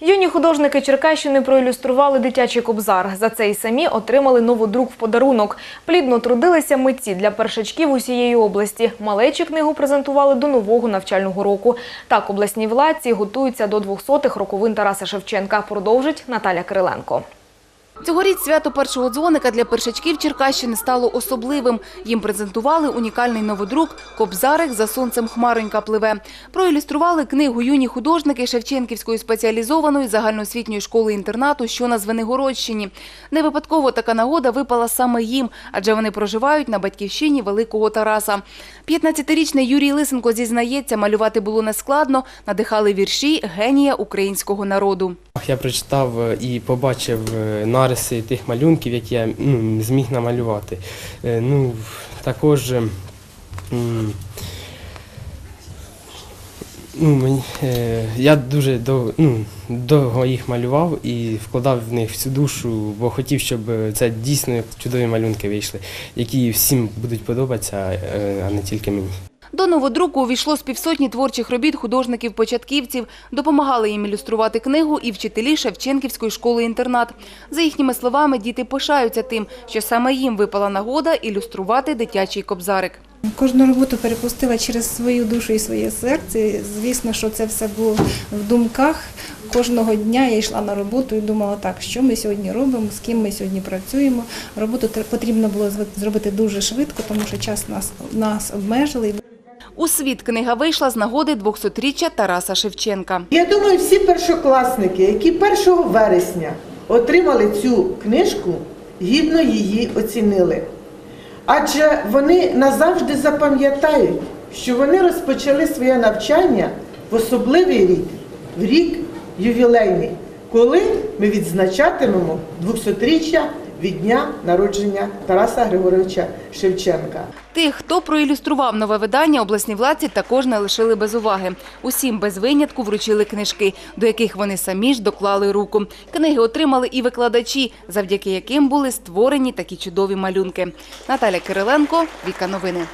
Юні художники Черкащини проілюстрували дитячий кобзар. За це й самі отримали новодрук в подарунок. Плідно трудилися митці для першачків усієї області. Малечі книгу презентували до нового навчального року. Так обласній владці готуються до 200-х роковин Тараса Шевченка. Продовжить Наталя Кириленко. Цьогоріч свято першого дзвоника для першачків Черкащини стало особливим. Їм презентували унікальний новодрук «Кобзарик за сонцем хмаронька пливе». Проілюстрували книгу юні художники Шевченківської спеціалізованої загальноосвітньої школи-інтернату, що на Звенигородщині. Не випадково така нагода випала саме їм, адже вони проживають на батьківщині великого Тараса. 15-річний Юрій Лисенко зізнається, малювати було нескладно, надихали вірші генія українського народу. Я прочитав е, і побачив е, нариси тих малюнків, які я ну, зміг намалювати. Е, Ну, також е, ну, е, я дуже довго, ну, довго їх малював і вкладав в них всю душу, бо хотів, щоб це дійсно чудові малюнки вийшли, які всім будуть подобатися, а не тільки мені. До новодруку увійшло з півсотні творчих робіт художників-початківців. Допомагали їм ілюструвати книгу і вчителі Шевченківської школи-інтернат. За їхніми словами, діти пишаються тим, що саме їм випала нагода ілюструвати дитячий кобзарик. Кожну роботу перепустила через свою душу і своє серце. Звісно, що це все було в думках. Кожного дня я йшла на роботу і думала, так, що ми сьогодні робимо, з ким ми сьогодні працюємо. Роботу тр- потрібно було зробити дуже швидко, тому що час нас, нас обмежили. У світ книга вийшла з нагоди 200-річчя Тараса Шевченка. Я думаю, всі першокласники, які 1 вересня отримали цю книжку, гідно її оцінили. Адже вони назавжди запам'ятають, що вони розпочали своє навчання в особливий рік, в рік ювілейний, коли ми відзначатимемо 200-річчя від дня народження Тараса Григоровича Шевченка. Тих, хто проілюстрував нове видання, обласні владці також не лишили без уваги. Усім без винятку вручили книжки, до яких вони самі ж доклали руку. Книги отримали і викладачі, завдяки яким були створені такі чудові малюнки. Наталя Кириленко, Віка Новини.